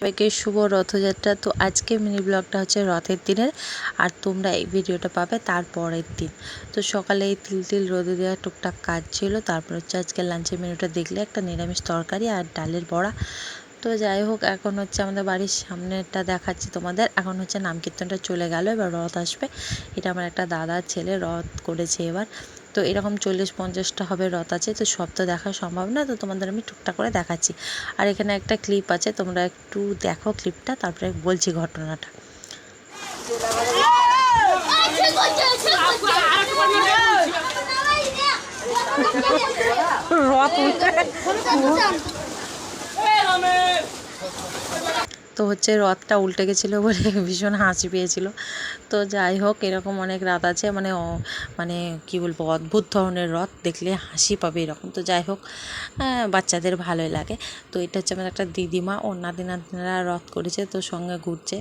সবাইকে শুভ রথযাত্রা। তো আজকে মিনি ব্লগটা হচ্ছে রথের দিনের। আর তোমরা এই ভিডিওটা পাবে তার পরের দিন। তো সকালে এই তিল তিল রোদে দেওয়া টুকটাক কাজ ছিল। তারপর হচ্ছে আজকে লাঞ্চের মেনুটা দেখলে একটা নিরামিষ তরকারি আর ডালের বড়া। তো যাই হোক, এখন হচ্ছে আমাদের বাড়ির সামনেটা দেখাচ্ছি তোমাদের। এখন হচ্ছে নাম কীর্তনটা চলে গেল, এবার রথ আসবে। এটা আমার একটা দাদার ছেলে, রথ করেছে এবার। তো এরকম চল্লিশ পঞ্চাশটা হবে রথ আছে তো সব তো দেখা সম্ভব না তো তোমাদের আমি টুকটাক করে দেখাচ্ছি। আর এখানে একটা ক্লিপ আছে তোমরা একটু দেখো ক্লিপটা তারপরে বলছি ঘটনাটা। তো হচ্ছে রথটা উল্টে গেছিল বলে ভীষণ হাসি পেয়েছিল। তো যাই হোক এরকম অনেক রাত আছে মানে মানে কি বলব অদ্ভুত ধরনের রথ দেখলে হাসি পাবে এরকম। তো যাই হোক হ্যাঁ, বাচ্চাদের ভালোই লাগে। তো এটা হচ্ছে আমার একটা দিদিমা ও নাতি নাতনিরা রথ করেছে তো সঙ্গে ঘুরছে।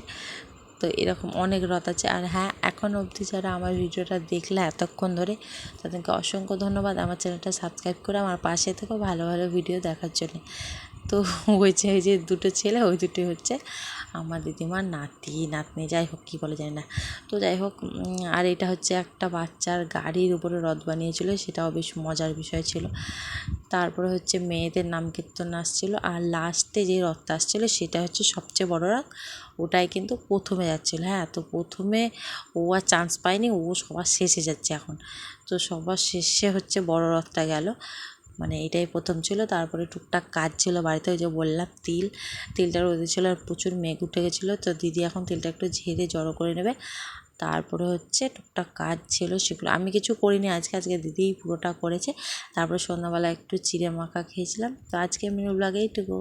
তো এরকম অনেক রথ আছে। আর হ্যাঁ এখন অবধি যারা আমার ভিডিওটা দেখলে এতক্ষণ ধরে, তাদেরকে অসংখ্য ধন্যবাদ আমার চ্যানেলটা সাবস্ক্রাইব করে আমার পাশে থেকেও ভালো ভালো ভিডিও দেখার জন্য। তো ওই যে যে দুটো ছেলে, ওই দুটো হচ্ছে আমার দিদিমার নাতি, নাতনি, যাই হোক, কী বলে যায় না। তো যাই হোক আর এটা হচ্ছে একটা বাচ্চার গাড়ির উপরে রথ বানিয়েছিল, সেটাও বেশ মজার বিষয় ছিল। তারপরে হচ্ছে মেয়েদের নাম কীর্তন আসছিল, আর লাস্টে যে রথটা আসছিল, সেটা হচ্ছে সবচেয়ে বড় রথ, ওটাই কিন্তু প্রথমে যাচ্ছিল। হ্যাঁ তো প্রথমে ও আর চান্স পায়নি, ও সবার শেষে যাচ্ছে এখন। তো সবার শেষে হচ্ছে বড় রথটা গেল। মানে এটাই প্রথম ছিল। তারপরে টুকটাক কাজ ছিল বাড়িতে, ওই যে বললাম তিল। তিলটা রোদে ছিল আর প্রচুর মেঘ উঠে গেছিল। তো দিদি এখন তিলটা একটু ঝেড়ে জড়ো করে নেবে। তারপরে হচ্ছে টুকটাক কাজ ছিল সেগুলো। আমি কিছু করিনি আজকে আজকে দিদিই পুরোটা করেছে। তারপরে সন্ধ্যাবেলা একটু চিড়ে মাখা খেয়েছিলাম। তো আজকে মেনু ব্লগে এইটুকু।